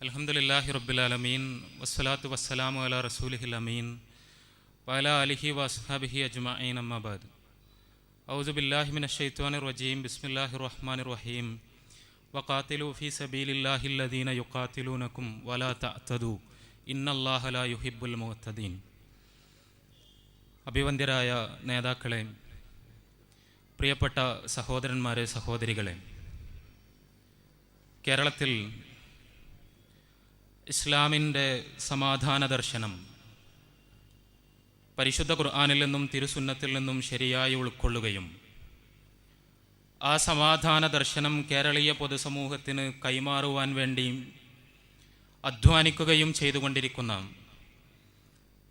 അലഹമുല്ലാഹി റബ്ബുലാലമീൻ വസ്സലാത്തു വസ്സലാമു അല റസൂലിഹിൽ അമീൻ വല അലിഹി വസ്ഹാബിഹി അജ്മഈൻ അമ്മാബാദ് ഔസു ബില്ലാഹി മിന ഷെയ്ത്വാനിർ റജീം ബിസ്മില്ലാഹി റഹ്മാൻ റഹീം. വഖാത്തിലു ഫി സബീലില്ലാഹി യുഖാത്തിലൂനക്കും വലാ തഅ്തദു ഇന്നല്ലാഹ ലാ യുഹിബ്ബുൽ മുഅ്തദീൻ അഭിവന്ദ്യരായ നേതാക്കളെ പ്രിയപ്പെട്ട സഹോദരന്മാരെ സഹോദരികളെ കേരളത്തിൽ ഇസ്ലാമിന്റെ സമാധാന ദർശനം. പരിശുദ്ധ ഖുർആാനിൽ നിന്നും തിരുസുന്നത്തിൽ നിന്നും ശരിയായി ഉൾക്കൊള്ളുകയും ആ സമാധാന ദർശനം കേരളീയ പൊതുസമൂഹത്തിന് കൈമാറുവാൻ വേണ്ടിയും അധ്വാനിക്കുകയും ചെയ്തുകൊണ്ടിരിക്കുന്ന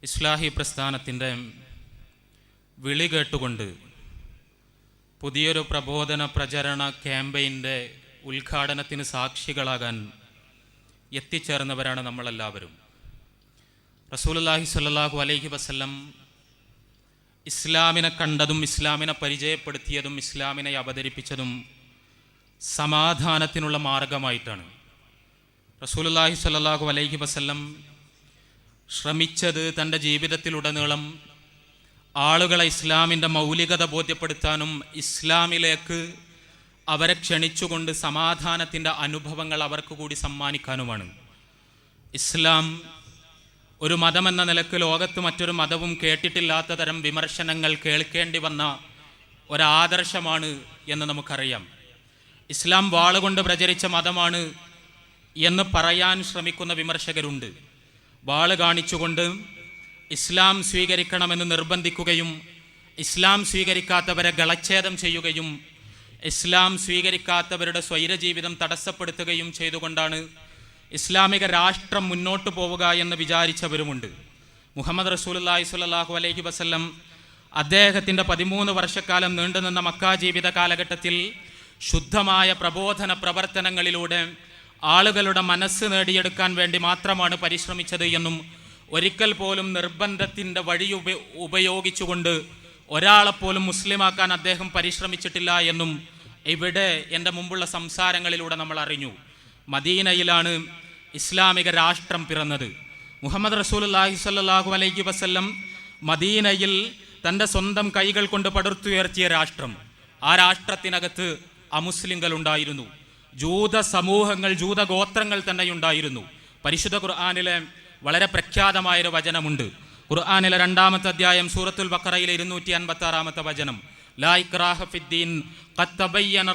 ഇസ്ലാഹി പ്രസ്ഥാനത്തിന്റെ വിളി കേട്ടുകൊണ്ട് പുതിയൊരു പ്രബോധന പ്രചരണ ക്യാമ്പയിന്റെ ഉദ്ഘാടനത്തിന് സാക്ഷികളാകാൻ എത്തിച്ചേർന്നവരാണ് നമ്മളെല്ലാവരും. റസൂലല്ലാഹി സ്വല്ലല്ലാഹു അലൈഹി വസല്ലം ഇസ്ലാമിനെ കണ്ടതും ഇസ്ലാമിനെ പരിചയപ്പെടുത്തിയതും ഇസ്ലാമിനെ അവതരിപ്പിച്ചതും സമാധാനത്തിനുള്ള മാർഗമായിട്ടാണ്. റസൂലല്ലാഹി സ്വല്ലല്ലാഹു അലൈഹി വസല്ലം ശ്രമിച്ചത് തന്റെ ജീവിതത്തിലുടനീളം ആളുകളെ ഇസ്ലാമിന്റെ മൗലികത ബോധ്യപ്പെടുത്താനും ഇസ്ലാമിലേക്ക് അവരെ ക്ഷണിച്ചുകൊണ്ട് സമാധാനത്തിന്റെ അനുഭവങ്ങൾ അവർക്ക് കൂടി സമ്മാനിക്കാനുമാണ്. ഇസ്ലാം ഒരു മതമെന്ന നിലയ്ക്ക് ലോകത്ത് മറ്റൊരു മതവും കേട്ടിട്ടില്ലാത്ത തരം വിമർശനങ്ങൾ കേൾക്കേണ്ടി വന്ന ഒരാദർശമാണ് എന്ന് നമുക്കറിയാം. ഇസ്ലാം വാളുകൊണ്ട് പ്രചരിച്ച മതമാണ് എന്ന് പറയാൻ ശ്രമിക്കുന്ന വിമർശകരുണ്ട്. വാൾ കാണിച്ചുകൊണ്ട് ഇസ്ലാം സ്വീകരിക്കണമെന്ന് നിർബന്ധിക്കുകയും ഇസ്ലാം സ്വീകരിക്കാത്തവരെ ഗളച്ഛേദം ചെയ്യുകയും ഇസ്ലാം സ്വീകരിക്കാത്തവരുടെ സ്വൈരജീവിതം തടസ്സപ്പെടുത്തുകയും ചെയ്തുകൊണ്ടാണ് ഇസ്ലാമിക രാഷ്ട്രം മുന്നോട്ട് പോവുക എന്ന് വിചാരിച്ചവരുമുണ്ട്. മുഹമ്മദ് റസൂലി സ്വല്ലല്ലാഹു അലൈഹി വസ്ല്ലം അദ്ദേഹത്തിന്റെ പതിമൂന്ന് വർഷക്കാലം നീണ്ടുനിന്ന മക്കാ ജീവിത കാലഘട്ടത്തിൽ ശുദ്ധമായ പ്രബോധന പ്രവർത്തനങ്ങളിലൂടെ ആളുകളുടെ മനസ്സ് നേടിയെടുക്കാൻ വേണ്ടി മാത്രമാണ് പരിശ്രമിച്ചത് എന്നും ഒരിക്കൽ പോലും നിർബന്ധത്തിന്റെ വഴി ഉപ ഉപയോഗിച്ചുകൊണ്ട് ഒരാളെപ്പോലും മുസ്ലിമാക്കാൻ അദ്ദേഹം പരിശ്രമിച്ചിട്ടില്ല എന്നും ഇവിടെ എന്റെ മുമ്പുള്ള സംസാരങ്ങളിലൂടെ നമ്മൾ അറിഞ്ഞു. മദീനയിലാണ് ഇസ്ലാമിക രാഷ്ട്രം പിറന്നത്. മുഹമ്മദ് റസൂലുല്ലാഹി സ്വല്ലല്ലാഹു അലൈഹി വസ്ല്ലം മദീനയിൽ തന്റെ സ്വന്തം കൈകൾ കൊണ്ട് പടുത്തുയർത്തിയ രാഷ്ട്രം. ആ രാഷ്ട്രത്തിനകത്ത് അമുസ്ലിങ്ങൾ ഉണ്ടായിരുന്നു. ജൂത സമൂഹങ്ങൾ ജൂത ഗോത്രങ്ങൾ തന്നെയുണ്ടായിരുന്നു പരിശുദ്ധ ഖുർആാനിലെ വളരെ പ്രഖ്യാതമായൊരു വചനമുണ്ട്. ഖുർആാനിലെ രണ്ടാമത്തെ അധ്യായം സൂറത്തുൽ ബക്കറയിലെ ഇരുന്നൂറ്റി അൻപത്തി ആറാമത്തെ വചനം. ലാ ഇക്രാഹ ഫിദ്ദീൻ ഖദ് തബയ്യന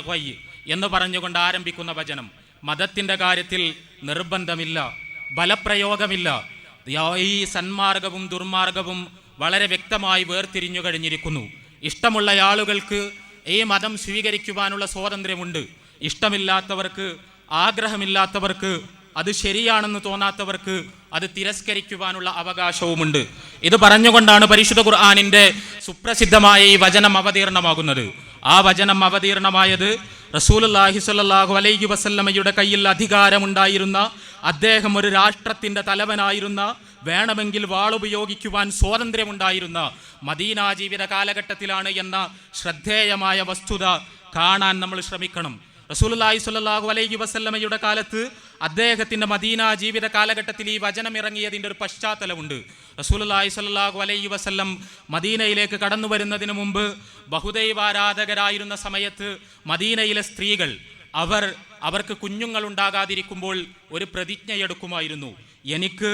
ഗയ് എന്ന് പറഞ്ഞുകൊണ്ട് ആരംഭിക്കുന്ന വചനം. മതത്തിന്റെ കാര്യത്തിൽ നിർബന്ധമില്ല ബലപ്രയോഗമില്ല. ഈ സന്മാർഗവും ദുർമാർഗവും വളരെ വ്യക്തമായി വേർതിരിഞ്ഞു കഴിഞ്ഞിരിക്കുന്നു. ഇഷ്ടമുള്ള ആളുകൾക്ക് ഈ മതം സ്വീകരിക്കുവാനുള്ള സ്വാതന്ത്ര്യമുണ്ട്. ഇഷ്ടമില്ലാത്തവർക്ക് ആഗ്രഹമില്ലാത്തവർക്ക് അത് ശരിയാണെന്ന് തോന്നാത്തവർക്ക് അത് തിരസ്കരിക്കുവാനുള്ള അവകാശവുമുണ്ട്. ഇത് പറഞ്ഞുകൊണ്ടാണ് പരിശുദ്ധ ഖുർആാനിന്റെ സുപ്രസിദ്ധമായ ഈ വചനം അവതീർണമാകുന്നത്. ആ വചനം അവതീർണമായത് റസൂലുല്ലാഹി സ്വല്ലല്ലാഹു അലൈഹി വസല്ലമ്മയുടെ കയ്യിൽ അധികാരമുണ്ടായിരുന്ന അദ്ദേഹം ഒരു രാഷ്ട്രത്തിന്റെ തലവനായിരുന്ന വേണമെങ്കിൽ വാളുപയോഗിക്കുവാൻ സ്വാതന്ത്ര്യമുണ്ടായിരുന്ന മദീനാജീവിത കാലഘട്ടത്തിലാണ് എന്ന ശ്രദ്ധേയമായ വസ്തുത കാണാൻ നമ്മൾ ശ്രമിക്കണം. റസൂലുല്ലാഹി സ്വല്ലല്ലാഹു അലൈഹി വസല്ലമയുടെ കാലത്ത് അദ്ദേഹത്തിന്റെ മദീന ജീവിത കാലഘട്ടത്തിൽ ഈ വചനം ഇറങ്ങിയതിന്റെ ഒരു പശ്ചാത്തലമുണ്ട്. റസൂലി സ്വല്ലല്ലാഹു അലൈഹി വസല്ലം മദീനയിലേക്ക് കടന്നു വരുന്നതിന് മുമ്പ് ബഹുദൈവാരാധകരായിരുന്ന സമയത്ത് മദീനയിലെ സ്ത്രീകൾ അവർ അവർക്ക് കുഞ്ഞുങ്ങൾ ഉണ്ടാകാതിരിക്കുമ്പോൾ ഒരു പ്രതിജ്ഞയെടുക്കുമായിരുന്നു എനിക്ക്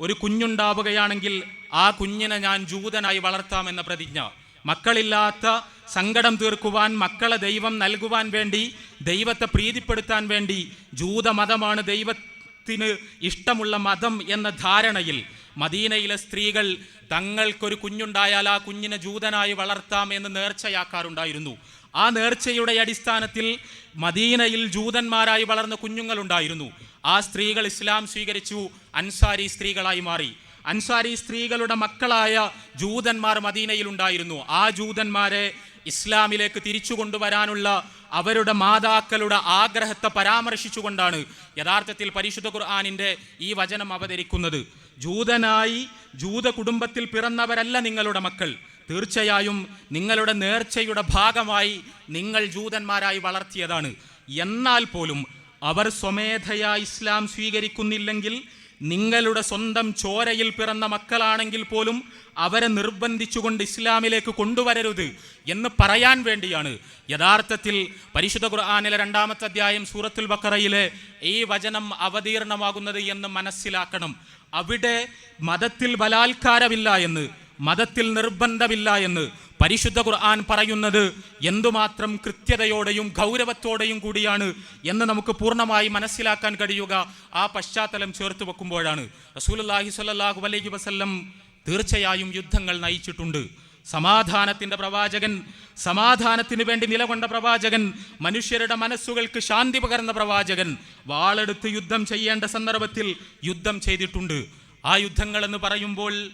ഒരു കുഞ്ഞുണ്ടാവുകയാണെങ്കിൽ ആ കുഞ്ഞിനെ ഞാൻ ജൂതനായി വളർത്താമെന്ന പ്രതിജ്ഞ. മക്കളില്ലാത്ത സങ്കടം തീർക്കുവാൻ മക്കളെ ദൈവം നൽകുവാൻ വേണ്ടി ദൈവത്തെ പ്രീതിപ്പെടുത്താൻ വേണ്ടി ജൂതമതമാണ് ദൈവത്തിന് ഇഷ്ടമുള്ള മതം എന്ന ധാരണയിൽ മദീനയിലെ സ്ത്രീകൾ തങ്ങൾക്കൊരു കുഞ്ഞുണ്ടായാൽ ആ കുഞ്ഞിനെ ജൂതനായി വളർത്താം എന്ന് നേർച്ചയാക്കാറുണ്ടായിരുന്നു. ആ നേർച്ചയുടെ അടിസ്ഥാനത്തിൽ മദീനയിൽ ജൂതന്മാരായി വളർന്ന കുഞ്ഞുങ്ങളുണ്ടായിരുന്നു. ആ സ്ത്രീകൾ ഇസ്ലാം സ്വീകരിച്ചു അൻസാരി സ്ത്രീകളായി മാറി. അൻസാരി സ്ത്രീകളുടെ മക്കളായ ജൂതന്മാർ മദീനയിൽ ഉണ്ടായിരുന്നു. ആ ജൂതന്മാരെ ഇസ്ലാമിലേക്ക് തിരിച്ചു കൊണ്ടുവരാനുള്ള അവരുടെ മാതാക്കളുടെ ആഗ്രഹത്തെ പരാമർശിച്ചുകൊണ്ടാണ് യഥാർത്ഥത്തിൽ പരിശുദ്ധ ഖുർആാനിന്റെ ഈ വചനം അവതരിക്കുന്നത്. ജൂതനായി ജൂത കുടുംബത്തിൽ പിറന്നവരല്ല നിങ്ങളുടെ മക്കൾ. തീർച്ചയായും നിങ്ങളുടെ നേർച്ചയുടെ ഭാഗമായി നിങ്ങൾ ജൂതന്മാരായി വളർത്തിയതാണ്. എന്നാൽ പോലും അവർ സ്വമേധയാ ഇസ്ലാം സ്വീകരിക്കുന്നില്ലെങ്കിൽ നിങ്ങളുടെ സ്വന്തം ചോരയിൽ പിറന്ന മക്കളാണെങ്കിൽ പോലും അവരെ നിർബന്ധിച്ചുകൊണ്ട് ഇസ്ലാമിലേക്ക് കൊണ്ടുവരരുത് എന്ന് പറയാൻ വേണ്ടിയാണ്. യഥാർത്ഥത്തിൽ പരിശുദ്ധ ഖുർആാനിലെ രണ്ടാമത്തെ അധ്യായം സൂറത്തുൽ ബക്കറയിലെ ഈ വചനം അവതീർണമാകുന്നത് എന്ന് മനസ്സിലാക്കണം. അവിടെ മതത്തിൽ ബലാത്കാരമില്ല എന്ന്. മതത്തിൽ നിർബന്ധമില്ല എന്ന് പരിശുദ്ധ ഖുർആൻ പറയുന്നത് എന്തുമാത്രം കൃത്യതയോടെയും ഗൗരവത്തോടെയും കൂടിയാണ് എന്ന് നമുക്ക് പൂർണമായി മനസ്സിലാക്കാൻ കഴിയുക. ആ പശ്ചാത്തലം ചേർത്ത് വെക്കുമ്പോഴാണ്. റസൂലുള്ളാഹി സ്വല്ലല്ലാഹു അലൈഹി വസല്ലം തീർച്ചയായും യുദ്ധങ്ങൾ നയിച്ചിട്ടുണ്ട്. സമാധാനത്തിന്റെ പ്രവാചകൻ സമാധാനത്തിന് വേണ്ടി നിലകൊണ്ട പ്രവാചകൻ മനുഷ്യരുടെ മനസ്സുകൾക്ക് ശാന്തി പകർന്ന പ്രവാചകൻ വാളെടുത്ത് യുദ്ധം ചെയ്യേണ്ട സന്ദർഭത്തിൽ യുദ്ധം ചെയ്തിട്ടുണ്ട്. ആ യുദ്ധങ്ങൾ എന്ന് പറയുമ്പോൾ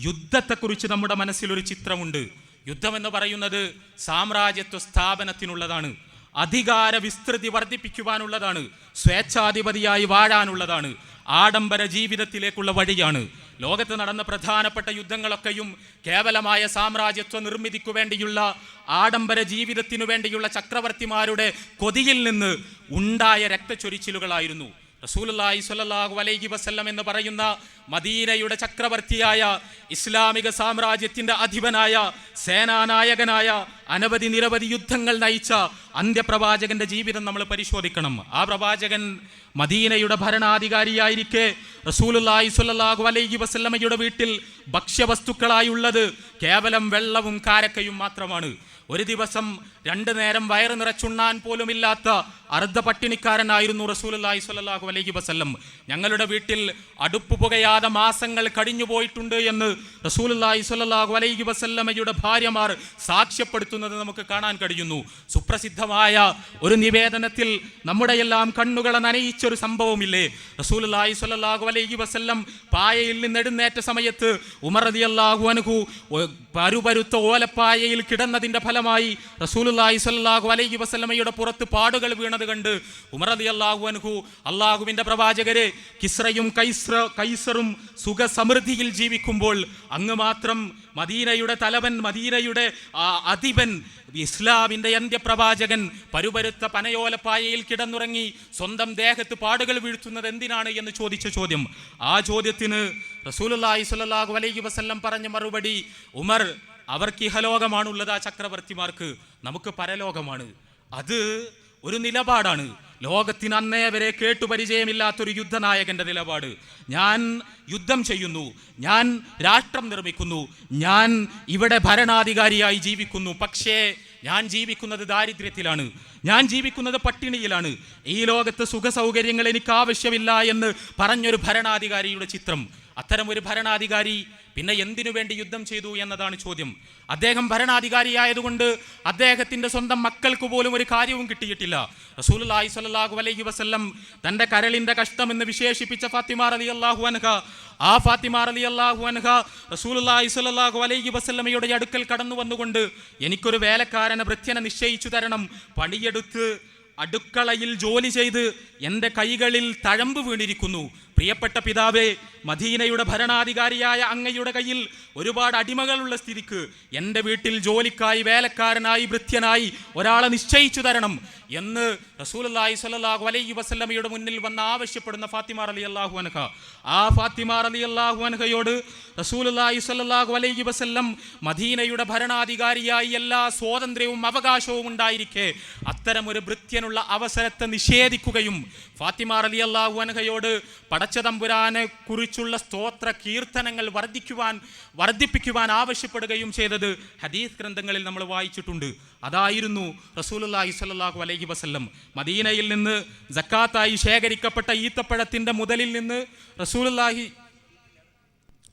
യുദ്ധത്തെക്കുറിച്ച് നമ്മുടെ മനസ്സിലൊരു ചിത്രമുണ്ട്. യുദ്ധം എന്ന് പറയുന്നത് സാമ്രാജ്യത്വ സ്ഥാപനത്തിനുള്ളതാണ്. അധികാര വിസ്തൃതി വർദ്ധിപ്പിക്കുവാനുള്ളതാണ്. സ്വേച്ഛാധിപതിയായി വാഴാനുള്ളതാണ്. ആഡംബര ജീവിതത്തിലേക്കുള്ള വഴിയാണ്. ലോകത്ത് നടന്ന പ്രധാനപ്പെട്ട യുദ്ധങ്ങളൊക്കെയും കേവലമായ സാമ്രാജ്യത്വ നിർമ്മിതിക്കു വേണ്ടിയുള്ള ആഡംബര ജീവിതത്തിനു വേണ്ടിയുള്ള ചക്രവർത്തിമാരുടെ കൊതിയിൽ നിന്ന് ഉണ്ടായ രക്തച്ചൊരിച്ചിലുകളായിരുന്നു. റസൂലുള്ളാഹി സ്വല്ലല്ലാഹു അലൈഹി വസല്ലം എന്ന് പറയുന്ന മദീനയുടെ ചക്രവർത്തിയായ ഇസ്ലാമിക സാമ്രാജ്യത്തിന്റെ അധിപനായ സേനാനായകനായ അനവധി നിരവധി യുദ്ധങ്ങൾ നയിച്ച അന്ത്യപ്രവാചകന്റെ ജീവിതം നമ്മൾ പരിശോധിക്കണം. ആ പ്രവാചകൻ മദീനയുടെ ഭരണാധികാരിയായിരിക്കെ റസൂലുള്ളാഹി സ്വല്ലല്ലാഹു അലൈഹി വസല്ലമയുടെ വീട്ടിൽ ഭക്ഷ്യവസ്തുക്കളായുള്ളത് കേവലം വെള്ളവും കാരക്കയും മാത്രമാണ്. ഒരു ദിവസം രണ്ടു നേരം വയറ് നിറച്ചുണ്ണാൻ പോലുമില്ലാത്ത അർദ്ധ പട്ടിണിക്കാരനായിരുന്നു റസൂലുള്ളാഹി സ്വല്ലല്ലാഹു അലൈഹി വസ്ല്ലം. ഞങ്ങളുടെ വീട്ടിൽ അടുപ്പ് പുകയാതെ മാസങ്ങൾ കഴിഞ്ഞു പോയിട്ടുണ്ട് എന്ന് റസൂലുള്ളാഹി സ്വല്ലല്ലാഹു അലൈഹി വസല്ലമയുടെ ഭാര്യമാർ സാക്ഷ്യപ്പെടുത്തുന്നത് നമുക്ക് കാണാൻ കഴിയുന്നു. സുപ്രസിദ്ധമായ ഒരു നിവേദനത്തിൽ നമ്മുടെ എല്ലാം കണ്ണുകളെ നനയിച്ചൊരു സംഭവമില്ലേ? റസൂലുള്ളാഹി സ്വല്ലല്ലാഹു അലൈഹി വസല്ലം പായയിൽ നിന്ന് എഴുന്നേറ്റ സമയത്ത് ഉമർ റളിയല്ലാഹു അള്ളാഹു അനുഹു പരുപരുത്ത ഓലപ്പായയിൽ കിടന്നതിന്റെ ഫലമായി റസൂലുള്ളാഹി സ്വല്ലല്ലാഹു അലൈഹി വസ്ലമയുടെ പുറത്ത് പാടുകൾ വീണത് കണ്ട് ഉമർ അള്ളാഹു അൻഹു അള്ളാഹുവിന്റെ പ്രവാചകരെ കിസ്രയും കൈസ്ര കൈസറും സുഖസമൃദ്ധിയിൽ ജീവിക്കുമ്പോൾ അങ്ങ് മാത്രം മദീനയുടെ തലവൻ മദീനയുടെ അധിപൻ ഇസ്ലാമിന്റെ അന്ത്യപ്രവാചകൻ പരുപരുത്ത പനയോലപ്പായയിൽ കിടന്നുറങ്ങി സ്വന്തം ദേഹത്ത് പാടുകൾ വീഴ്ത്തുന്നത് എന്തിനാണ് എന്ന് ചോദിച്ച ചോദ്യം. ആ ചോദ്യത്തിന് റസൂലുള്ളാഹി സ്വല്ലല്ലാഹു അലൈഹി വസല്ലം പറഞ്ഞ മറുപടി ഉമർ അവർക്ക് ഇഹലോകമാണുള്ളത് ആ ചക്രവർത്തിമാർക്ക്. നമുക്ക് പരലോകമാണ്. അത് ഒരു നിലപാടാണ്. ലോകത്തിന് അന്നേ വരെ കേട്ടു പരിചയമില്ലാത്തൊരു യുദ്ധനായകന്റെ നിലപാട്. ഞാൻ യുദ്ധം ചെയ്യുന്നു. ഞാൻ രാഷ്ട്രം നിർമ്മിക്കുന്നു. ഞാൻ ഇവിടെ ഭരണാധികാരിയായി ജീവിക്കുന്നു. പക്ഷേ ഞാൻ ജീവിക്കുന്നത് ദാരിദ്ര്യത്തിലാണ്. ഞാൻ ജീവിക്കുന്നത് പട്ടിണിയിലാണ്. ഈ ലോകത്ത് സുഖസൗകര്യങ്ങൾ എനിക്ക് ആവശ്യമില്ല എന്ന് പറഞ്ഞൊരു ഭരണാധികാരിയുടെ ചിത്രം. അത്തരം ഒരു ഭരണാധികാരി പിന്നെ എന്തിനു വേണ്ടി യുദ്ധം ചെയ്തു എന്നതാണ് ചോദ്യം. അദ്ദേഹം ഭരണാധികാരിയായതുകൊണ്ട് അദ്ദേഹത്തിന്റെ സ്വന്തം മക്കൾക്ക് പോലും ഒരു കാര്യവും കിട്ടിയിട്ടില്ല. റസൂലുള്ളാഹി സ്വല്ലല്ലാഹു അലൈഹി വസ്ല്ലം തന്റെ കരളിന്റെ കഷ്ടം എന്ന് വിശേഷിപ്പിച്ച അലി അള്ളാഹു അനഹ ആ ഫാത്തിമാർ അലി അള്ളാഹു അനഹ റസൂലുള്ളാഹി സ്വല്ലല്ലാഹു അലൈഹി വസ്ല്ലമയുടെ അടുക്കൽ കടന്നു വന്നുകൊണ്ട് എനിക്കൊരു വേലക്കാരനെ വൃത്യനെ നിശ്ചയിച്ചു തരണം. പണിയെടുത്ത് അടുക്കളയിൽ ജോലി ചെയ്ത് എന്റെ കൈകളിൽ തഴമ്പ് വീണിരിക്കുന്നു. പ്രിയപ്പെട്ട പിതാവേ മദീനയുടെ ഭരണാധികാരിയായ അങ്ങയുടെ കയ്യിൽ ഒരുപാട് അടിമകളുള്ള സ്ഥിതിക്ക് എന്റെ വീട്ടിൽ ജോലിക്കായി വേലക്കാരനായി വൃത്യനായി ഒരാളെ നിശ്ചയിച്ചു തരണം എന്ന് റസൂലുള്ളാഹി സ്വല്ലല്ലാഹു അലൈഹി വസല്ലമയുടെ മുന്നിൽ വന്ന് ആവശ്യപ്പെടുന്ന ഫാത്തിമ റളിയല്ലാഹു അൻഹ. ആ ഫാത്തിമ റളിയല്ലാഹു അൻഹയോട് റസൂലുള്ളാഹി സ്വല്ലല്ലാഹു അലൈഹി വസല്ലം മദീനയുടെ ഭരണാധികാരിയായി എല്ലാ സ്വാതന്ത്ര്യവും അവകാശവും ഉണ്ടായിരിക്കെ. അത്തരം ഒരു ഭൃത്യനുള്ള അവസരത്തെ നിഷേധിക്കുകയും ഫാത്തിമ റളിയല്ലാഹു അൻഹയോട് പടച്ചതമ്പുരാനെ കുറിച്ചുള്ള സ്തോത്ര കീർത്തനങ്ങൾ വർദ്ധിക്കുവാൻ വർദ്ധിപ്പിക്കുവാൻ ആവശ്യപ്പെടുകയും ചെയ്തത് ഹദീസ് ഗ്രന്ഥങ്ങളിൽ നമ്മൾ വായിച്ചിട്ടുണ്ട്. അതായിരുന്നു റസൂലുള്ളാഹി സ്വല്ലല്ലാഹു അലൈഹി വസല്ലം. മദീനയിൽ നിന്ന് ജക്കാത്തായി ശേഖരിക്കപ്പെട്ട ഈത്തപ്പഴത്തിന്റെ മുതലിൽ നിന്ന് റസൂലുള്ളാഹി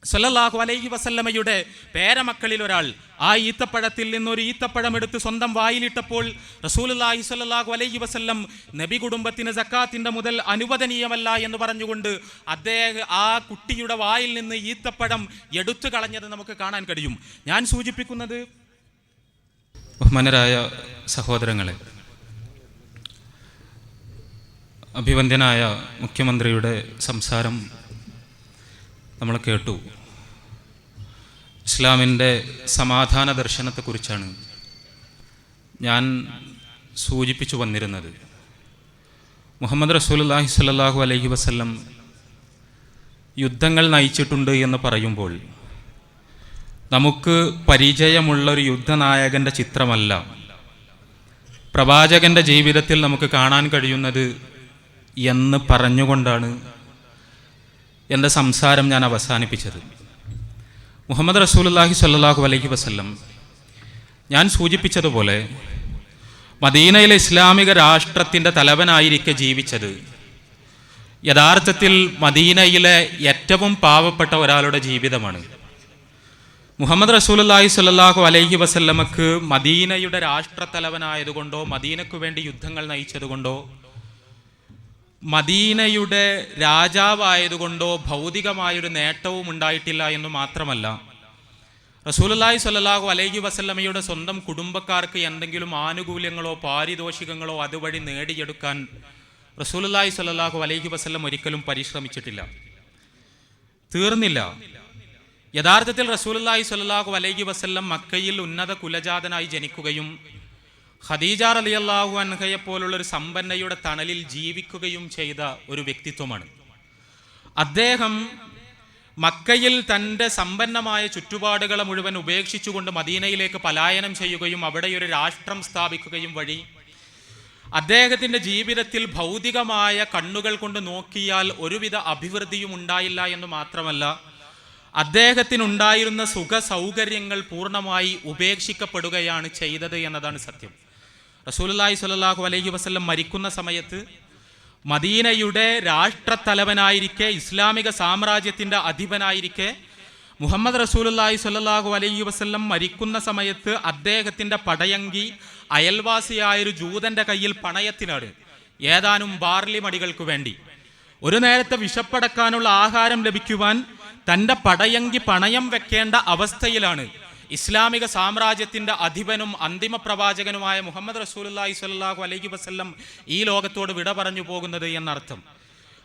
സല്ലല്ലാഹു അലൈഹി വസല്ലമയുടെ പേരമക്കളിൽ ഒരാൾ ആ ഈത്തപ്പഴത്തിൽ നിന്നൊരു ഈത്തപ്പഴം എടുത്ത് സ്വന്തം വായിലിട്ടപ്പോൾ റസൂലുള്ളാഹി സ്വല്ലല്ലാഹു അലൈഹി വസല്ലം നബി കുടുംബത്തിന് സക്കാത്തിന്റെ മുതൽ അനുവദനീയമല്ല എന്ന് പറഞ്ഞുകൊണ്ട് അദ്ദേഹം ആ കുട്ടിയുടെ വായിൽ നിന്ന് ഈത്തപ്പഴം എടുത്തു കളഞ്ഞത് നമുക്ക് കാണാൻ കഴിയും. ഞാൻ സൂചിപ്പിക്കുന്നത് ബഹുമാനരായ സഹോദരങ്ങളെ അഭിവന്ദ്യനായ മുഖ്യമന്ത്രിയുടെ സംസാരം നമ്മൾ കേട്ടു. ഇസ്ലാമിന്റെ സമാധാന ദർശനത്തെക്കുറിച്ചാണ് ഞാൻ സൂചിപ്പിച്ചു വന്നിരുന്നത്. മുഹമ്മദ് റസൂലുല്ലാഹി സ്വല്ലല്ലാഹു അലൈഹി വസല്ലം യുദ്ധങ്ങൾ നയിച്ചിട്ടുണ്ട് എന്ന് പറയുമ്പോൾ നമുക്ക് പരിചയമുള്ള ഒരു യുദ്ധനായകന്റെ ചിത്രമല്ല. പ്രവാചകന്റെ ജീവിതത്തിൽ നമുക്ക് കാണാൻ കഴിയുന്നത് എന്ന് പറഞ്ഞുകൊണ്ടാണ് എന്റെ സംസാരം ഞാൻ അവസാനിപ്പിച്ചത്. മുഹമ്മദ് റസൂലുല്ലാഹി സ്വല്ലല്ലാഹു അലൈഹി വസല്ലം ഞാൻ സൂചിപ്പിച്ചതുപോലെ മദീനയിലെ ഇസ്ലാമിക രാഷ്ട്രത്തിന്റെ തലവനായിരിക്കെ ജീവിച്ചത് യഥാർത്ഥത്തിൽ മദീനയിലെ ഏറ്റവും പാവപ്പെട്ട ഒരാളുടെ ജീവിതമാണ്. മുഹമ്മദ് റസൂലുല്ലാഹി സ്വല്ലല്ലാഹു അലൈഹി വസല്ലമക്ക് മദീനയുടെ രാഷ്ട്രത്തലവനായതുകൊണ്ടോ മദീനയ്ക്ക് വേണ്ടി യുദ്ധങ്ങൾ നയിച്ചതുകൊണ്ടോ മദീനയുടെ രാജാവായതുകൊണ്ടോ ഭൗതികമായൊരു നേട്ടവും ഉണ്ടായിട്ടില്ല എന്ന് മാത്രമല്ല. റസൂലുല്ലാഹി സ്വല്ലല്ലാഹു അലൈഹി വസല്ലമയുടെ സ്വന്തം കുടുംബക്കാർക്ക് എന്തെങ്കിലും ആനുകൂല്യങ്ങളോ പാരിതോഷികങ്ങളോ അതുവഴി നേടിയെടുക്കാൻ റസൂലുല്ലാഹി സ്വല്ലല്ലാഹു അലൈഹി വസല്ലം ഒരിക്കലും പരിശ്രമിച്ചിട്ടില്ല. തീർന്നില്ല. യഥാർത്ഥത്തിൽ റസൂലുല്ലാഹി സ്വല്ലല്ലാഹു അലൈഹി വസല്ലം മക്കയിൽ ഉന്നത കുലജാതനായി ജനിക്കുകയും ഖദീജ റളിയല്ലാഹു അൻഹയെ പോലുള്ള ഒരു സമ്പന്നയുടെ തണലിൽ ജീവിക്കുകയും ചെയ്ത ഒരു വ്യക്തിത്വമാണ്. അദ്ദേഹം മക്കയിൽ തന്റെ സമ്പന്നമായ ചുറ്റുപാടുകളെ മുഴുവൻ ഉപേക്ഷിച്ചുകൊണ്ട് മദീനയിലേക്ക് പലായനം ചെയ്യുകയും അവിടെ ഒരു രാഷ്ട്രം സ്ഥാപിക്കുകയും വഴി അദ്ദേഹത്തിന്റെ ജീവിതത്തിൽ ഭൗതികമായ കണ്ണുകൾ കൊണ്ട് നോക്കിയാൽ ഒരുവിധ അഭിവൃദ്ധിയും ഉണ്ടായില്ല എന്ന് മാത്രമല്ല അദ്ദേഹത്തിനുണ്ടായിരുന്ന സുഖ സൗകര്യങ്ങൾ പൂർണമായി ഉപേക്ഷിക്കപ്പെടുകയാണ് ചെയ്തത് എന്നതാണ് സത്യം. റസൂലുള്ളാഹി സ്വല്ലല്ലാഹു അലൈഹി വസല്ലം മരിക്കുന്ന സമയത്ത് മദീനയുടെ രാഷ്ട്രത്തലവനായിരിക്കെ ഇസ്ലാമിക സാമ്രാജ്യത്തിന്റെ അധിപനായിരിക്കെ മുഹമ്മദ് റസൂലുള്ളാഹി സ്വല്ലല്ലാഹു അലൈഹി വസല്ലം മരിക്കുന്ന സമയത്ത് അദ്ദേഹത്തിന്റെ പടയങ്കി അയൽവാസിയായൊരു ജൂതന്റെ കയ്യിൽ പണയത്തിനാണ്. ഏതാനും ബാർലി മടികൾക്ക് വേണ്ടി. ഒരു നേരത്തെ വിശപ്പടക്കാനുള്ള ആഹാരം ലഭിക്കുവാൻ തന്റെ പടയങ്കി പണയം വെക്കേണ്ട അവസ്ഥയിലാണ്. ഇസ്ലാമിക സാമ്രാജ്യത്തിന്റെ അധിപനും അന്തിമ പ്രവാചകനുമായ മുഹമ്മദ് റസൂലുള്ളാഹി സ്വല്ലാഹു അലൈഹി വസ്ല്ലം ഈ ലോകത്തോട് വിട പറഞ്ഞു പോകുന്നത് എന്നർത്ഥം.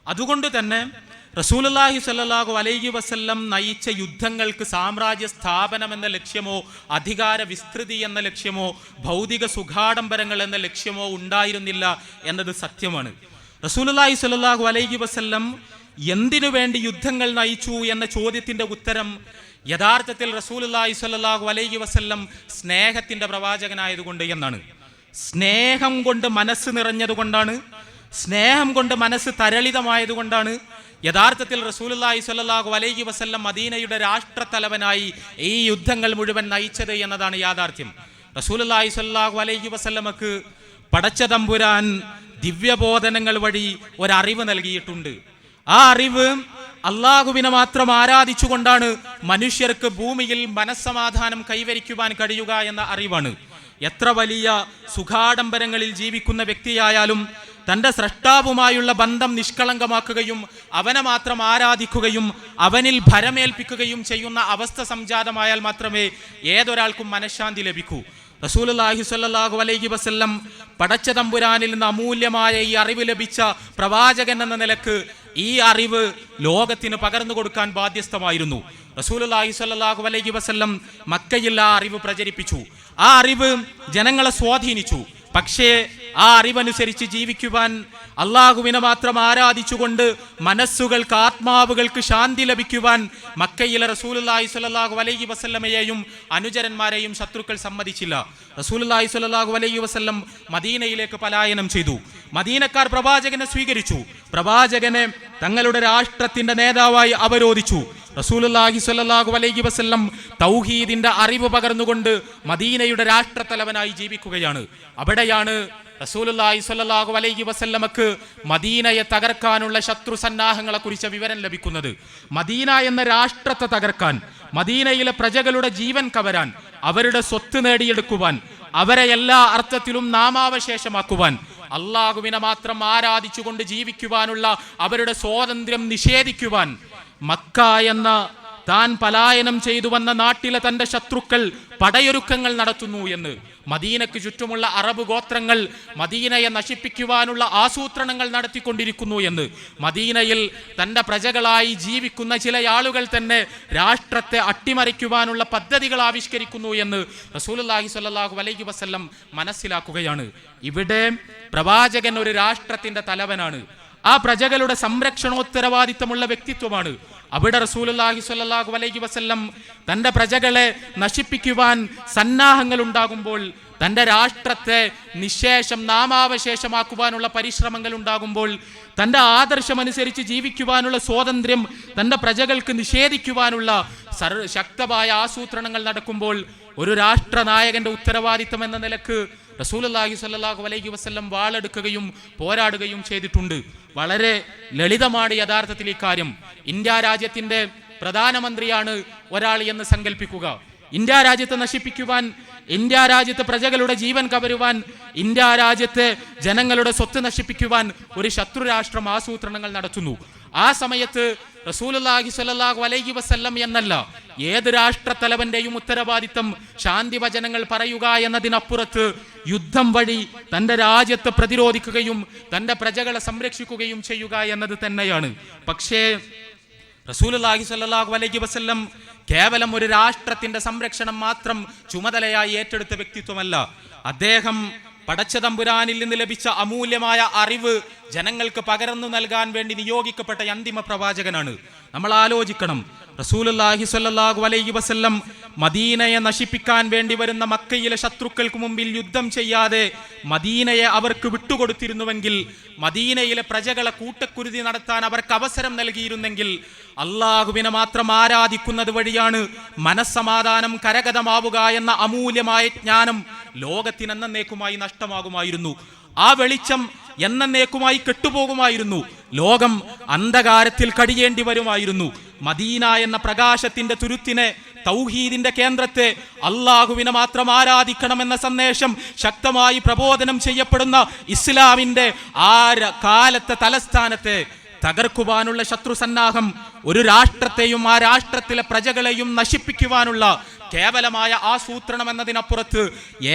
അതുകൊണ്ട് തന്നെ റസൂലുള്ളാഹി സ്വല്ലല്ലാഹു അലൈഹി വസ്ല്ലം നയിച്ച യുദ്ധങ്ങൾക്ക് സാമ്രാജ്യ സ്ഥാപനം എന്ന ലക്ഷ്യമോ അധികാര വിസ്തൃതി എന്ന ലക്ഷ്യമോ ഭൗതിക സുഖാഡംബരങ്ങൾ എന്ന ലക്ഷ്യമോ ഉണ്ടായിരുന്നില്ല എന്നത് സത്യമാണ്. റസൂലുള്ളാഹി സ്വല്ലല്ലാഹു അലൈഹി വസ്ല്ലം എന്തിനു വേണ്ടി യുദ്ധങ്ങൾ നയിച്ചു എന്ന ചോദ്യത്തിന്റെ ഉത്തരം യഥാർത്ഥത്തിൽ റസൂലുള്ളാഹി സ്വല്ലല്ലാഹു അലൈഹി വസല്ലം സ്നേഹത്തിന്റെ പ്രവാചകനായതുകൊണ്ട് എന്നാണ്. സ്നേഹം കൊണ്ട് മനസ്സ് നിറഞ്ഞതുകൊണ്ടാണ്. സ്നേഹം കൊണ്ട് മനസ്സ് തരളിതമായതുകൊണ്ടാണ്. യഥാർത്ഥത്തിൽ റസൂലുള്ളാഹി സ്വല്ലല്ലാഹു അലൈഹി വസല്ലം മദീനയുടെ രാഷ്ട്രത്തലവനായി ഈ യുദ്ധങ്ങൾ മുഴുവൻ നയിച്ചത് എന്നതാണ് യാഥാർത്ഥ്യം. റസൂലുള്ളാഹി സ്വല്ലല്ലാഹു അലൈഹി വസല്ലമക്ക് പടച്ചതമ്പുരാൻ ദിവ്യബോധനങ്ങൾ വഴി ഒരറിവ് നൽകിയിട്ടുണ്ട്. ആ അറിവ് അള്ളാഹുവിനെ മാത്രം ആരാധിച്ചുകൊണ്ടാണ് മനുഷ്യർക്ക് ഭൂമിയിൽ മനസ്സമാധാനം കൈവരിക്കുവാൻ കഴിയുക എന്ന അറിവാണ്. എത്ര വലിയ സുഖാഡംബരങ്ങളിൽ ജീവിക്കുന്ന വ്യക്തിയായാലും തന്റെ സ്രഷ്ടാവുമായുള്ള ബന്ധം നിഷ്കളങ്കമാക്കുകയും അവനെ മാത്രം ആരാധിക്കുകയും അവനിൽ ഭരമേൽപ്പിക്കുകയും ചെയ്യുന്ന അവസ്ഥ സംജാതമായാൽ മാത്രമേ ഏതൊരാൾക്കും മനഃശാന്തി ലഭിക്കൂ. റസൂലുള്ളാഹി സ്വല്ലല്ലാഹു അലൈഹി വസല്ലം പടച്ച തമ്പുരാനിൽ നിന്ന് അമൂല്യമായ ഈ അറിവ് ലഭിച്ച പ്രവാചകൻ എന്ന നിലയ്ക്ക് ഈ അറിവ് ലോകത്തിന് പകർന്നു കൊടുക്കാൻ ബാധ്യസ്ഥമായിരുന്നു. റസൂലുള്ളാഹി സ്വല്ലല്ലാഹു അലൈഹി വസ്ല്ലം മക്കയിൽ ആ അറിവ് പ്രചരിപ്പിച്ചു. ആ അറിവ് ജനങ്ങളെ സ്വാധീനിച്ചു. പക്ഷേ ആ അറിവനുസരിച്ച് ജീവിക്കുവാൻ അള്ളാഹുവിനെ മാത്രം ആരാധിച്ചുകൊണ്ട് മനസ്സുകൾക്ക് ആത്മാവുകൾക്ക് ശാന്തി ലഭിക്കുവാൻ മക്കയിലെ റസൂലുള്ളാഹി സ്വല്ലല്ലാഹു അലൈഹി വസല്ലമയെയും അനുചരന്മാരെയും ശത്രുക്കൾ സമ്മതിച്ചില്ല. റസൂലുള്ളാഹി സ്വല്ലല്ലാഹു അലൈഹി വസല്ലം മദീനയിലേക്ക് പലായനം ചെയ്തു. മദീനക്കാർ പ്രവാചകനെ സ്വീകരിച്ചു. പ്രവാചകനെ തങ്ങളുടെ രാഷ്ട്രത്തിന്റെ നേതാവായി അവരോധിച്ചു. റസൂലുള്ളാഹി സ്വല്ലല്ലാഹു അലൈഹി വസല്ലം തൗഹീദിന്റെ അറിവ് പകർന്നുകൊണ്ട് മദീനയുടെ രാഷ്ട്രത്തലവനായി ജീവിക്കുകയാണ്. അവിടെയാണ് റസൂലുള്ളാഹി സ്വല്ലല്ലാഹു അലൈഹി വസല്ലമക്ക് മദീനയെ തകർക്കാനുള്ള ശത്രു സന്നാഹങ്ങളെ കുറിച്ച് വിവരം ലഭിക്കുന്നത്. മദീന എന്ന രാഷ്ട്രത്തെ തകർക്കാൻ മദീനയിലെ പ്രജകളുടെ ജീവൻ കവരാൻ അവരുടെ സ്വത്ത് നേടിയെടുക്കുവാൻ അവരെ എല്ലാ അർത്ഥത്തിലും നാമാവശേഷമാക്കുവാൻ അള്ളാഹുവിനെ മാത്രം ആരാധിച്ചുകൊണ്ട് ജീവിക്കുവാനുള്ള അവരുടെ സ്വാതന്ത്ര്യം നിഷേധിക്കുവാൻ മക്ക എന്ന താൻ പലായനം ചെയ്തു വന്ന നാട്ടിലെ തന്റെ ശത്രുക്കൾ പടയൊരുക്കങ്ങൾ നടത്തുന്നു എന്ന്. മദീനയ്ക്ക് ചുറ്റുമുള്ള അറബ് ഗോത്രങ്ങൾ മദീനയെ നശിപ്പിക്കുവാനുള്ള ആസൂത്രണങ്ങൾ നടത്തിക്കൊണ്ടിരിക്കുന്നു എന്ന്. മദീനയിൽ തന്റെ പ്രജകളായി ജീവിക്കുന്ന ചില ആളുകൾ തന്നെ രാഷ്ട്രത്തെ അട്ടിമറിക്കുവാനുള്ള പദ്ധതികൾ ആവിഷ്കരിക്കുന്നു എന്ന് റസൂലുള്ളാഹി സ്വല്ലല്ലാഹു അലൈഹി വസ്ല്ലം മനസ്സിലാക്കുകയാണ്. ഇവിടെ പ്രവാചകൻ ഒരു രാഷ്ട്രത്തിന്റെ തലവനാണ്. ആ പ്രജകളുടെ സംരക്ഷണോത്തരവാദിത്തമുള്ള വ്യക്തിത്വമാണ്. അവിടെ റസൂലുള്ളാഹി സ്വല്ലല്ലാഹു അലൈഹി വസല്ലം തന്റെ പ്രജകളെ നശിപ്പിക്കുവാൻ സന്നാഹങ്ങൾ ഉണ്ടാകുമ്പോൾ തന്റെ രാഷ്ട്രത്തെ നിശേഷം നാമാവശേഷമാക്കുവാനുള്ള പരിശ്രമങ്ങൾ ഉണ്ടാകുമ്പോൾ തന്റെ ആദർശമനുസരിച്ച് ജീവിക്കുവാനുള്ള സ്വാതന്ത്ര്യം തന്റെ പ്രജകൾക്ക് നിഷേധിക്കുവാനുള്ള ശക്തമായ ആസൂത്രണങ്ങൾ നടക്കുമ്പോൾ ഒരു രാഷ്ട്രനായകന്റെ ഉത്തരവാദിത്തം എന്ന നിലയ്ക്ക് റസൂലുള്ളാഹി സല്ലാഹു അലൈഹി വസ്ല്ലം വാളെടുക്കുകയും പോരാടുകയും ചെയ്തിട്ടുണ്ട്. വളരെ ലളിതമാണ് യഥാർത്ഥത്തിൽ ഇക്കാര്യം കാര്യം. ഇന്ത്യ രാജ്യത്തിന്റെ പ്രധാനമന്ത്രിയാണ് ഒരാൾ എന്ന് സങ്കല്പിക്കുക ഇന്ത്യ രാജ്യത്തെ നശിപ്പിക്കുവാൻ ഇന്ത്യ രാജ്യത്തെ പ്രജകളുടെ ജീവൻ കവരുവാൻ ഇന്ത്യ രാജ്യത്തെ ജനങ്ങളുടെ സ്വത്ത് നശിപ്പിക്കുവാൻ ഒരു ശത്രു രാഷ്ട്രം ആസൂത്രണങ്ങൾ നടത്തുന്നു. ആ സമയത്ത് റസൂലുള്ളാഹി സ്വല്ലല്ലാഹു അലൈഹി വസല്ലം എന്നല്ല ഏത് രാഷ്ട്രത്തലവന്റെയും ഉത്തരവാദിത്തം ശാന്തി വചനങ്ങൾ പറയുക എന്നതിനപ്പുറത്ത് യുദ്ധം വഴി തന്റെ രാജ്യത്തെ പ്രതിരോധിക്കുകയും തന്റെ പ്രജകളെ സംരക്ഷിക്കുകയും ചെയ്യുക എന്നത് തന്നെയാണ്. പക്ഷേ റസൂലുള്ളാഹി സ്വല്ലല്ലാഹു അലൈഹി വസല്ലം കേവലം ഒരു രാഷ്ട്രത്തിന്റെ സംരക്ഷണം മാത്രം ചുമതലയായി ഏറ്റെടുത്ത വ്യക്തിത്വമല്ല. അദ്ദേഹം പടച്ചതമ്പുരാനിൽ നിന്ന് ലഭിച്ച അമൂല്യമായ അറിവ് ജനങ്ങൾക്ക് പകർന്നു നൽകാൻ വേണ്ടി നിയോഗിക്കപ്പെട്ട അന്തിമ പ്രവാചകനാണ്. നമ്മൾ ആലോചിക്കണം റസൂലുള്ളാഹി സ്വല്ലല്ലാഹു അലൈഹി വസല്ലം മദീനയെ നശിപ്പിക്കാൻ വേണ്ടി വരുന്ന മക്കയിലെ ശത്രുക്കൾക്ക് മുമ്പിൽ യുദ്ധം ചെയ്യാതെ മദീനയെ അവർക്ക് വിട്ടുകൊടുത്തിരുന്നുവെങ്കിൽ മദീനയിലെ പ്രജകളെ കൂട്ടക്കുരുതി നടത്താൻ അവർക്ക് അവസരം നൽകിയിരുന്നെങ്കിൽ അള്ളാഹുവിനെ മാത്രം ആരാധിക്കുന്നത് വഴിയാണ് മനസ്സമാധാനം കരഗതമാവുക എന്ന അമൂല്യമായ ജ്ഞാനം ലോകത്തിന് എന്നേക്കുമായി നഷ്ടമാകുമായിരുന്നു. ആ വെളിച്ചം എന്നേക്കുമായി കെട്ടുപോകുമായിരുന്നു. ലോകം അന്ധകാരത്തിൽ കഴിയേണ്ടി വരുമായിരുന്നു. മദീന എന്ന പ്രകാശത്തിന്റെ തുരുത്തിനെ തൗഹീദിന്റെ കേന്ദ്രത്തെ അള്ളാഹുവിനെ മാത്രം ആരാധിക്കണമെന്ന സന്ദേശം ശക്തമായി പ്രബോധനം ചെയ്യപ്പെടുന്ന ഇസ്ലാമിന്റെ ആ കാലത്തെ തലസ്ഥാനത്തെ തകർക്കുവാനുള്ള ശത്രു സന്നാഹം ഒരു രാഷ്ട്രത്തെയും ആ രാഷ്ട്രത്തിലെ പ്രജകളെയും നശിപ്പിക്കുവാനുള്ള കേവലമായ ആസൂത്രണം എന്നതിനപ്പുറത്ത്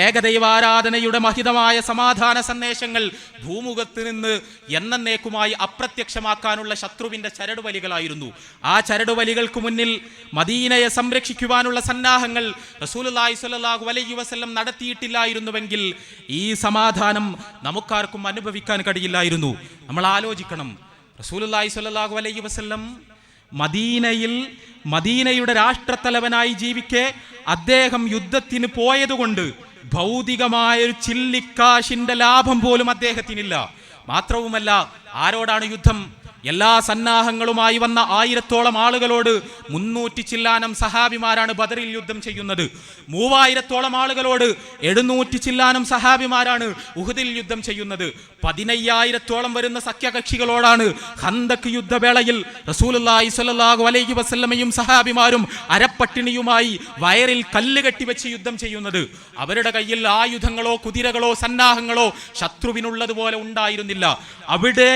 ഏകദൈവാരാധനയുടെ മഹിതമായ സമാധാന സന്ദേശങ്ങൾ ഭൂമുഖത്ത് നിന്ന് എന്നേക്കുമായി അപ്രത്യക്ഷമാക്കാനുള്ള ശത്രുവിന്റെ ചരടുവലികളായിരുന്നു. ആ ചരടുവലികൾക്ക് മുന്നിൽ മദീനയെ സംരക്ഷിക്കുവാനുള്ള സന്നാഹങ്ങൾ റസൂലുള്ളാഹി സ്വല്ലല്ലാഹു വലൈ വസല്ലം നടത്തിയിട്ടില്ലായിരുന്നുവെങ്കിൽ ഈ സമാധാനം നമുക്കാർക്കും അനുഭവിക്കാൻ കഴിയില്ലായിരുന്നു. നമ്മൾ ആലോചിക്കണം. റസൂലുള്ളാഹി സ്വല്ലല്ലാഹു വലൈ വസല്ലം മദീനയിൽ മദീനയുടെ രാഷ്ട്രത്തലവനായി ജീവിക്കെ അദ്ദേഹം യുദ്ധത്തിന് പോയതുകൊണ്ട് ഭൗതികമായ ഒരു ചില്ലിക്കാശിന്റെ ലാഭം പോലും അദ്ദേഹത്തിനില്ല. മാത്രവുമല്ല ആരോടാണ് യുദ്ധം? എല്ലാ സന്നാഹങ്ങളുമായി വന്ന ആയിരത്തോളം ആളുകളോട് മുന്നൂറ്റി ചില്ലാനം സഹാബിമാരാണ് ബദറിൽ യുദ്ധം ചെയ്യുന്നത്. മൂവായിരത്തോളം ആളുകളോട് എഴുന്നൂറ്റി ചില്ലാനം സഹാബിമാരാണ് ഉഹുദിൽ യുദ്ധം ചെയ്യുന്നത്. പതിനയ്യായിരത്തോളം വരുന്ന സഖ്യകക്ഷികളോടാണ് ഹന്തക്ക് യുദ്ധവേളയിൽ റസൂലുള്ളാഹി സ്വല്ലല്ലാഹു അലൈഹി വസല്ലമയും സഹാബിമാരും അരപ്പട്ടിണിയുമായി വയറിൽ കല്ല് കെട്ടിവെച്ച് യുദ്ധം ചെയ്യുന്നത്. അവരുടെ കയ്യിൽ ആയുധങ്ങളോ കുതിരകളോ സന്നാഹങ്ങളോ ശത്രുവിനുള്ളതുപോലെ ഉണ്ടായിരുന്നില്ല. അവിടെ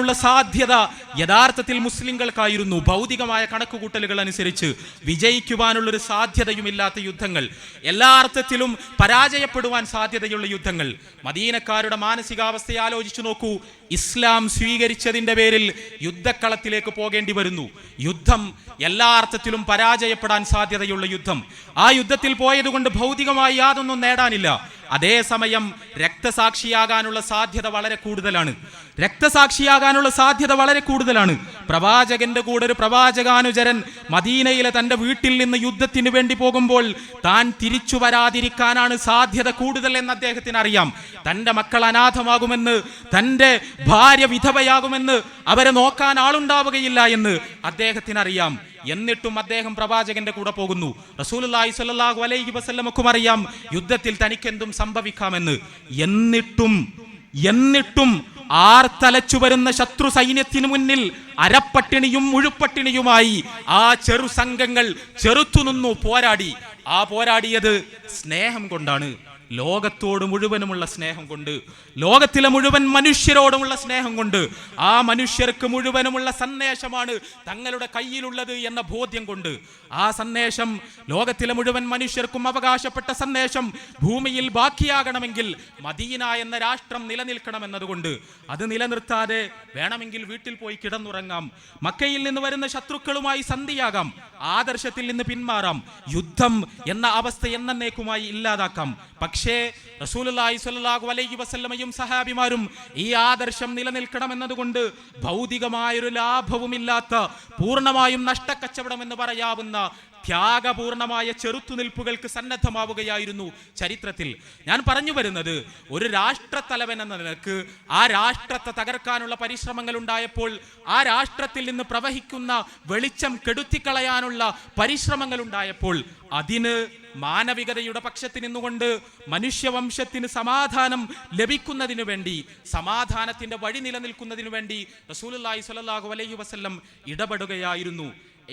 പരാജയപ്പെടാനുള്ള സാധ്യത യഥാർത്ഥത്തിൽ മുസ്ലിങ്ങൾക്കായിരുന്നു. ഭൗതികമായ കണക്കുകൂട്ടലുകൾ അനുസരിച്ച് വിജയിക്കുവാനുള്ളൊരു സാധ്യതയുമില്ലാത്ത യുദ്ധങ്ങൾ എല്ലാ അർത്ഥത്തിലും പരാജയപ്പെടുവാൻ സാധ്യതയുള്ള യുദ്ധങ്ങൾ. മദീനക്കാരുടെ മാനസികാവസ്ഥയെ ആലോചിച്ചു നോക്കൂ. ഇസ്ലാം സ്വീകരിച്ചതിന്റെ പേരിൽ യുദ്ധക്കളത്തിലേക്ക് പോകേണ്ടി വരുന്നു. യുദ്ധം എല്ലാ അർത്ഥത്തിലും പരാജയപ്പെടാൻ സാധ്യതയുള്ള യുദ്ധം. ആ യുദ്ധത്തിൽ പോയതുകൊണ്ട് ഭൗതികമായി യാതൊന്നും നേടാനില്ല. അതേസമയം രക്തസാക്ഷിയാകാനുള്ള സാധ്യത വളരെ കൂടുതലാണ്. രക്തസാക്ഷിയാകാനുള്ള സാധ്യത വളരെ കൂടുതലാണ്. പ്രവാചകന്റെ കൂടെ ഒരു പ്രവാചകാനുചരൻ മദീനയിലെ തന്റെ വീട്ടിൽ നിന്ന് യുദ്ധത്തിന് വേണ്ടി പോകുമ്പോൾ താൻ തിരിച്ചു വരാതിരിക്കാനാണ് സാധ്യത കൂടുതൽ എന്ന് അദ്ദേഹത്തിന് അറിയാം തന്റെ മക്കൾ അനാഥമാകുമെന്ന് തന്റെ ഭാര്യ വിധവയാകുമെന്ന് അവരെ നോക്കാൻ ആളുണ്ടാവുകയില്ല എന്ന് അദ്ദേഹത്തിന് അറിയാം എന്നിട്ടും അദ്ദേഹം പ്രവാചകന്റെ കൂടെ പോകുന്നു. റസൂലുള്ളാഹി സ്വല്ലല്ലാഹു അലൈഹി വസ്ല്ലമക്കും അറിയാം യുദ്ധത്തിൽ തനിക്കെന്തും സംഭവിക്കാമെന്ന്. എന്നിട്ടും എന്നിട്ടും ആർത്തലച്ചു വരുന്ന ശത്രു സൈന്യത്തിനു മുന്നിൽ അരപ്പട്ടിണിയും മുഴുപ്പട്ടിണിയുമായി ആ ചെറു സംഘങ്ങൾ ചെറുത്തുനിന്നു പോരാടി. ആ പോരാടിയത് സ്നേഹം കൊണ്ടാണ്. ലോകത്തോട് മുഴുവനുമുള്ള സ്നേഹം കൊണ്ട് ലോകത്തിലെ മുഴുവൻ മനുഷ്യരോടുമുള്ള സ്നേഹം കൊണ്ട് ആ മനുഷ്യർക്ക് മുഴുവനുമുള്ള സന്ദേശമാണ് തങ്ങളുടെ കയ്യിലുള്ളത് എന്ന ബോധ്യം കൊണ്ട്. ആ സന്ദേശം ലോകത്തിലെ മുഴുവൻ മനുഷ്യർക്കും അവകാശപ്പെട്ട സന്ദേശം ഭൂമിയിൽ ബാക്കിയാകണമെങ്കിൽ മദീന എന്ന രാഷ്ട്രം നിലനിൽക്കണമെന്നതുകൊണ്ട്. അത് നിലനിർത്താതെ വേണമെങ്കിൽ വീട്ടിൽ പോയി കിടന്നുറങ്ങാം. മക്കയിൽ നിന്ന് വരുന്ന ശത്രുക്കളുമായി സന്ധിയാകാം. ആദർശത്തിൽ നിന്ന് പിന്മാറാം. യുദ്ധം എന്ന അവസ്ഥ എന്നേക്കുമായി ഇല്ലാതാക്കാം. പക്ഷേ റസൂലുള്ളാഹി സ്വല്ലല്ലാഹു അലൈഹി വസല്ലമയും സഹാബിമാരും ഈ ആദർശം നിലനിൽക്കണം നിലനിൽക്കണമെന്നതുകൊണ്ട് ഭൗതികമായൊരു ലാഭവുമില്ലാത്ത പൂർണമായും നഷ്ടക്കച്ചവടം എന്ന് പറയാവുന്ന ത്യാഗപൂർണമായ ചെറുത്തുനിൽപ്പുകൾക്ക് സന്നദ്ധമാവുകയായിരുന്നു ചരിത്രത്തിൽ. ഞാൻ പറഞ്ഞു വരുന്നത് ഒരു രാഷ്ട്രത്തലവൻ എന്ന നിലയ്ക്ക് ആ രാഷ്ട്രത്തെ തകർക്കാനുള്ള പരിശ്രമങ്ങൾ ഉണ്ടായപ്പോൾ ആ രാഷ്ട്രത്തിൽ നിന്ന് പ്രവഹിക്കുന്ന വെളിച്ചം കെടുത്തിക്കളയാനുള്ള പരിശ്രമങ്ങൾ ഉണ്ടായപ്പോൾ അതിന് മാനവികതയുടെ പക്ഷത്ത് നിന്നുകൊണ്ട് മനുഷ്യവംശത്തിന് സമാധാനം ലഭിക്കുന്നതിനു വേണ്ടി സമാധാനത്തിന്റെ വഴി നിലനിൽക്കുന്നതിനു വേണ്ടി റസൂലുള്ളാഹി സ്വല്ലല്ലാഹു അലൈഹി വസല്ലം ഇടപെടുകയായിരുന്നു.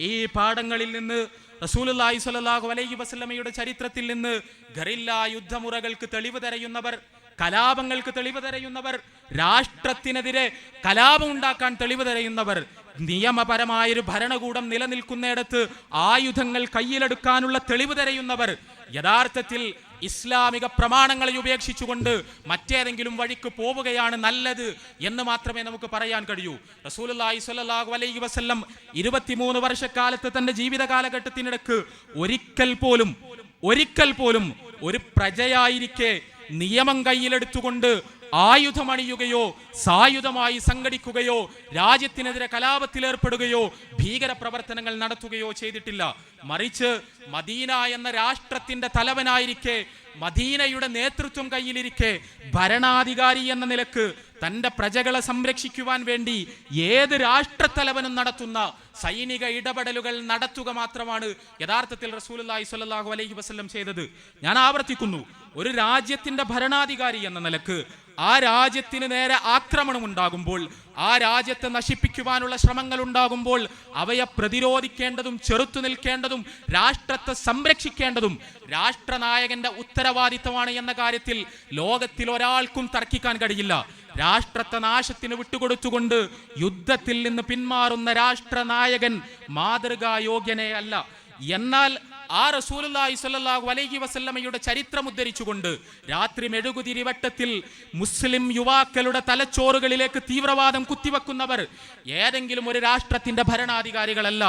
ഈ പാഠങ്ങളിൽ നിന്ന് റസൂലുള്ളാഹി സ്വല്ലല്ലാഹു അലൈഹി വസല്ലമയുടെ ചരിത്രത്തിൽ നിന്ന് ഗറില്ല യുദ്ധമുറകൾക്ക് തെളിവ് തരയുന്നവർ കലാപങ്ങൾക്ക് തെളിവ് തരയുന്നവർ രാഷ്ട്രത്തിനെതിരെ കലാപം ഉണ്ടാക്കാൻ തെളിവ് തെരയുന്നവർ നിയമപരമായൊരു ഭരണകൂടം നിലനിൽക്കുന്നിടത്ത് ആയുധങ്ങൾ കയ്യിലെടുക്കാനുള്ള തെളിവ് തരയുന്നവർ യഥാർത്ഥത്തിൽ ഇസ്ലാമിക പ്രമാണങ്ങളെ ഉപേക്ഷിച്ചുകൊണ്ട് മറ്റേതെങ്കിലും വഴിക്ക് പോവുകയാണ് നല്ലത് എന്ന് മാത്രമേ നമുക്ക് പറയാൻ കഴിയൂ. റസൂലുള്ളാഹി സ്വല്ലല്ലാഹു അലൈഹി വസല്ലം ഇരുപത്തിമൂന്ന് വർഷക്കാലത്ത് തന്റെ ജീവിത കാലഘട്ടത്തിനിടക്ക് ഒരിക്കൽ പോലും ഒരിക്കൽ പോലും ഒരു പ്രജയായിരിക്കെ നിയമം കയ്യിലെടുത്തുകൊണ്ട് ആയുധമണിയുകയോ സായുധമായി സംഘടിക്കുകയോ രാജ്യത്തിനെതിരെ കലാപത്തിലേർപ്പെടുകയോ ഭീകര പ്രവർത്തനങ്ങൾ നടത്തുകയോ ചെയ്തിട്ടില്ല. മറിച്ച് മദീന എന്ന രാഷ്ട്രത്തിന്റെ തലവനായിരിക്കെ മദീനയുടെ നേതൃത്വം കയ്യിലിരിക്കെ ഭരണാധികാരി എന്ന നിലയ്ക്ക് തന്റെ പ്രജകളെ സംരക്ഷിക്കുവാൻ വേണ്ടി ഏത് രാഷ്ട്രത്തലവനും നടത്തുന്ന സൈനിക ഇടപെടലുകൾ നടത്തുക മാത്രമാണ് യഥാർത്ഥത്തിൽ റസൂലുള്ളാഹി സ്വല്ലല്ലാഹു അലൈഹി വസ്ലം ചെയ്തത്. ഞാൻ ആവർത്തിക്കുന്നു ഒരു രാജ്യത്തിന്റെ ഭരണാധികാരി എന്ന നിലയ്ക്ക് ആ രാജ്യത്തിന് നേരെ ആക്രമണം ഉണ്ടാകുമ്പോൾ ആ രാജ്യത്തെ നശിപ്പിക്കുവാനുള്ള ശ്രമങ്ങൾ ഉണ്ടാകുമ്പോൾ അവയെ പ്രതിരോധിക്കേണ്ടതും ചെറുത്തു നിൽക്കേണ്ടതും രാഷ്ട്രത്തെ സംരക്ഷിക്കേണ്ടതും രാഷ്ട്രനായകന്റെ ഉത്തരവാദിത്തമാണ് എന്ന കാര്യത്തിൽ ലോകത്തിൽ ഒരാൾക്കും തർക്കിക്കാൻ കഴിയില്ല. രാഷ്ട്രത്തെ നാശത്തിന് വിട്ടുകൊടുത്തുകൊണ്ട് യുദ്ധത്തിൽ നിന്ന് പിന്മാറുന്ന രാഷ്ട്രനായകൻ മാതൃകായോഗ്യനെ അല്ല. എന്നാൽ ആ റസൂലുള്ളാഹി സ്വല്ലല്ലാഹു അലൈഹി വസല്ലമയുടെ ചരിത്രം ഉദ്ധരിച്ചുകൊണ്ട് രാത്രി മെഴുകുതിരിവട്ടത്തിൽ മുസ്ലിം യുവാക്കളുടെ തലച്ചോറുകളിലേക്ക് തീവ്രവാദം കുത്തിവെക്കുന്നവർ ഏതെങ്കിലും ഒരു രാഷ്ട്രത്തിന്റെ ഭരണാധികാരികളല്ല.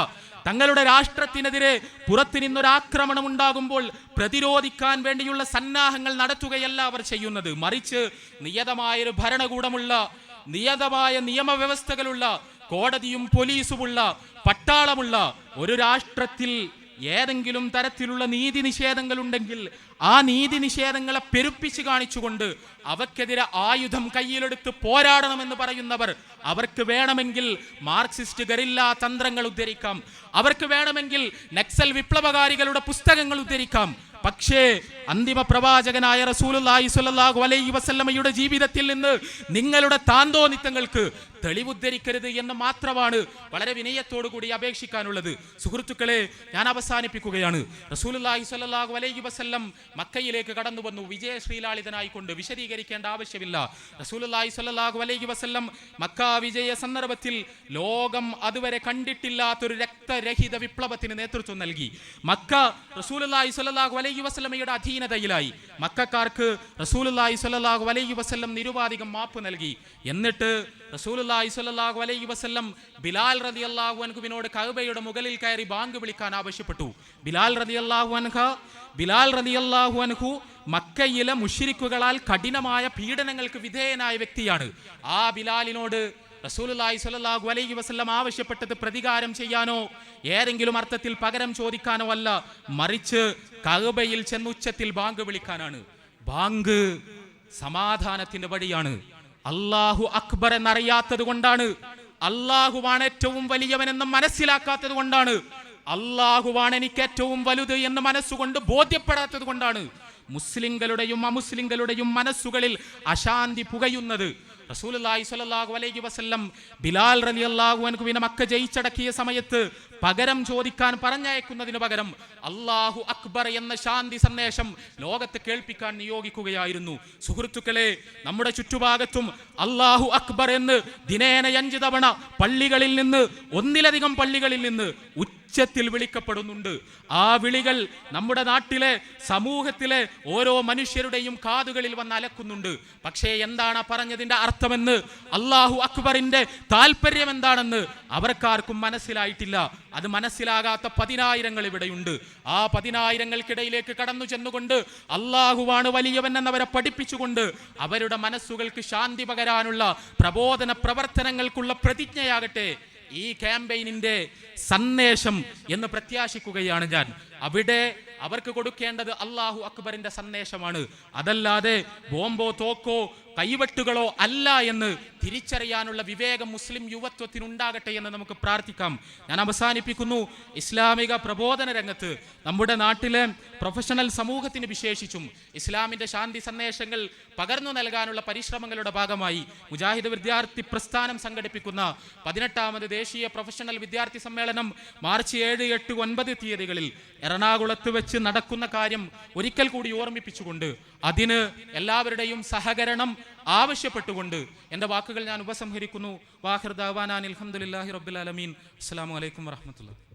തങ്ങളുടെ രാഷ്ട്രത്തിനെതിരെ പുറത്തു നിന്നൊരു ആക്രമണം ഉണ്ടാകുമ്പോൾ പ്രതിരോധിക്കാൻ വേണ്ടിയുള്ള സന്നാഹങ്ങൾ നടത്തുകയല്ല അവർ ചെയ്യുന്നത്. മറിച്ച് നിയതമായൊരു ഭരണകൂടമുള്ള നിയതമായ നിയമവ്യവസ്ഥകളുള്ള കോടതിയും പോലീസുമുള്ള പട്ടാളമുള്ള ഒരു രാഷ്ട്രത്തിൽ ഏതെങ്കിലും തരത്തിലുള്ള നീതി നിഷേധങ്ങൾ ഉണ്ടെങ്കിൽ ആ നീതി നിഷേധങ്ങളെ പെരുപ്പിച്ച് കാണിച്ചുകൊണ്ട് അവക്കെതിരെ ആയുധം കയ്യിലെടുത്ത് പോരാടണമെന്ന് പറയുന്നവർ അവർക്ക് വേണമെങ്കിൽ മാർക്സിസ്റ്റ് ഗറില്ല തന്ത്രങ്ങൾ ഉദ്ധരിക്കാം. അവർക്ക് വേണമെങ്കിൽ നക്സൽ വിപ്ലവകാരികളുടെ പുസ്തകങ്ങൾ ഉദ്ധരിക്കാം. പക്ഷേ അന്തിമ പ്രവാചകനായ റസൂലുള്ളാഹി സ്വല്ലല്ലാഹു അലൈഹി വസല്ലമയുടെ ജീവിതത്തിൽ നിന്ന് നിങ്ങളുടെ താന്തോന്നിത്തങ്ങൾക്ക് തെളിവുദ്ധരിക്കരുത് എന്ന് മാത്രമാണ് വളരെ വിനയത്തോടു കൂടി അപേക്ഷിക്കാനുള്ളത്. സുഹൃത്തുക്കളെ ഞാൻ അവസാനിപ്പിക്കുകയാണ്. റസൂലുള്ളാഹി സ്വല്ലല്ലാഹു അലൈഹി വസല്ലം മക്കയിലേക്ക് കടന്നു വന്നു. വിജയ ശ്രീലാളിതനായിക്കൊണ്ട് വിശദീകരിക്കേണ്ട ആവശ്യമില്ല. റസൂലുള്ളാഹി സ്വല്ലല്ലാഹു അലൈഹി വസല്ലം മക്ക വിജയ സന്ദർഭത്തിൽ ലോകം അതുവരെ കണ്ടിട്ടില്ലാത്തൊരു രക്തരഹിത വിപ്ലവത്തിന് നേതൃത്വം നൽകി. മക്ക റസൂലുള്ളാഹി സ്വല്ലല്ലാഹു അലൈഹി വസല്ലമയുടെ അധീനതയിലായി. മക്കാർക്ക് റസൂലുള്ളാഹി സ്വല്ലല്ലാഹു അലൈഹി വസല്ലം നിരുപാധികം മാപ്പ് നൽകി. എന്നിട്ട് സ്വല്ലല്ലാഹു അലൈഹി വസല്ലം ബിലാൽ റളിയല്ലാഹു അൻഹുവിനോട് കഅബയുടെ മുകളിൽ കയറി ബാങ്ക് വിളിക്കാൻ ആവശ്യപ്പെട്ടു. ബിലാൽ റളിയല്ലാഹു അൻഹ ബിലാൽ റളിയല്ലാഹു അൻഹു മക്കയിലെ മുഷിരിക്കുകളാൽ കഠിനമായ പീഡനങ്ങൾക്ക് വിധേയനായ വ്യക്തിയാണ്. ആ ബിലാലിനോട് റസൂലുള്ളാഹി സ്വല്ലല്ലാഹു അലൈഹി വസല്ലം ആവശ്യപ്പെട്ടത് പ്രതികാരം ചെയ്യാനോ ഏതെങ്കിലും അർത്ഥത്തിൽ പകരം ചോദിക്കാനോ അല്ല മറിച്ച് കഅബയിൽ ചെന്നുച്ചത്തിൽ ബാങ്ക് വിളിക്കാനാണ്. ബാങ്ക് സമാധാനത്തിന്റെ വഴിയാണ്. അള്ളാഹു അക്ബർ എന്നറിയാത്തത് കൊണ്ടാണ്. അള്ളാഹുവാണ് ഏറ്റവും വലിയവൻ എന്ന് മനസ്സിലാക്കാത്തത് കൊണ്ടാണ്. അള്ളാഹുവാണ് എനിക്ക് ഏറ്റവും വലുത് എന്ന് മനസ്സുകൊണ്ട് ബോധ്യപ്പെടാത്തത് കൊണ്ടാണ്. മുസ്ലിങ്ങളുടെയും അമുസ്ലിങ്ങളുടെയും മനസ്സുകളിൽ അശാന്തി പുകയുന്നത്. റസൂലുള്ളാഹി സ്വല്ലല്ലാഹു അലൈഹി വസല്ലം ബിലാൽ റളിയല്ലാഹു അൻകുവിനെ മക്ക ജയിച്ചടക്കിയ സമയത്ത് പകരം ചോദിക്കാൻ പറഞ്ഞയക്കുന്നതിന് പകരം അള്ളാഹു അക്ബർ എന്ന ശാന്തി സന്ദേശം ലോകത്ത് കേൾപ്പിക്കാൻ നിയോഗിക്കുകയായിരുന്നു. സുഹൃത്തുക്കളെ നമ്മുടെ ചുറ്റുഭാഗത്തും അള്ളാഹു അക്ബർ എന്ന് ദിനേന അഞ്ച് തവണ പള്ളികളിൽ നിന്ന് ഒന്നിലധികം പള്ളികളിൽ നിന്ന് ഉച്ചത്തിൽ വിളിക്കപ്പെടുന്നുണ്ട്. ആ വിളികൾ നമ്മുടെ നാട്ടിലെ സമൂഹത്തിലെ ഓരോ മനുഷ്യരുടെയും കാതുകളിൽ വന്ന് അലക്കുന്നുണ്ട്. പക്ഷേ എന്താണ് പറഞ്ഞതിന്റെ അർത്ഥമെന്ന് അള്ളാഹു അക്ബറിന്റെ താല്പര്യം എന്താണെന്ന് അവർക്കാർക്കും മനസ്സിലായിട്ടില്ല. അത് മനസ്സിലാകാത്ത പതിനായിരങ്ങൾ ഇവിടെയുണ്ട്. ആ പതിനായിരങ്ങൾക്കിടയിലേക്ക് കടന്നു ചെന്നുകൊണ്ട് അള്ളാഹുവാണ് വലിയവൻ എന്നവരെ പഠിപ്പിച്ചുകൊണ്ട് അവരുടെ മനസ്സുകൾക്ക് ശാന്തി പകരാനുള്ള പ്രബോധന പ്രവർത്തനങ്ങൾക്കുള്ള പ്രതിജ്ഞയാകട്ടെ. ഈ ക്യാമ്പയിനിന്റെ സന്ദേശം എന്ന് പ്രത്യാശിക്കുകയാണ് ഞാൻ. അവിടെ അവർക്ക് കൊടുക്കേണ്ടത് അള്ളാഹു അക്ബറിന്റെ സന്ദേശമാണ്. അതല്ലാതെ ബോംബോ തോക്കോ കൈവെട്ടുകളോ അല്ല എന്ന് തിരിച്ചറിയാനുള്ള വിവേകം മുസ്ലിം യുവത്വത്തിനുണ്ടാകട്ടെ എന്ന് നമുക്ക് പ്രാർത്ഥിക്കാം. ഞാൻ അവസാനിപ്പിക്കുന്നു. ഇസ്ലാമിക പ്രബോധന രംഗത്ത് നമ്മുടെ നാട്ടിലെ പ്രൊഫഷണൽ സമൂഹത്തിന് വിശേഷിച്ചും ഇസ്ലാമിന്റെ ശാന്തി സന്ദേശങ്ങൾ പകർന്നു നൽകാനുള്ള പരിശ്രമങ്ങളുടെ ഭാഗമായി മുജാഹിദ് വിദ്യാർത്ഥി പ്രസ്ഥാനം സംഘടിപ്പിക്കുന്ന പതിനെട്ടാമത് ദേശീയ പ്രൊഫഷണൽ വിദ്യാർത്ഥി സമ്മേളനം മാർച്ച് ഏഴ് എട്ട് ഒൻപത് തീയതികളിൽ എറണാകുളത്ത് വെച്ച് നടക്കുന്ന കാര്യം ഒരിക്കൽ കൂടി ഓർമ്മിപ്പിച്ചുകൊണ്ട് അതിന് എല്ലാവരുടെയും സഹകരണം ആവശ്യപ്പെട്ടുകൊണ്ട് എന്റെ വാക്കുകൾ ഞാൻ ഉപസംഹരിക്കുന്നു. വാഹിർ ദാവാനാൻ അലഹമുല്ലാഹി റബ്ബുലാലമീൻ അസ്സാം വലൈക്കും വറഹമത്തുള്ള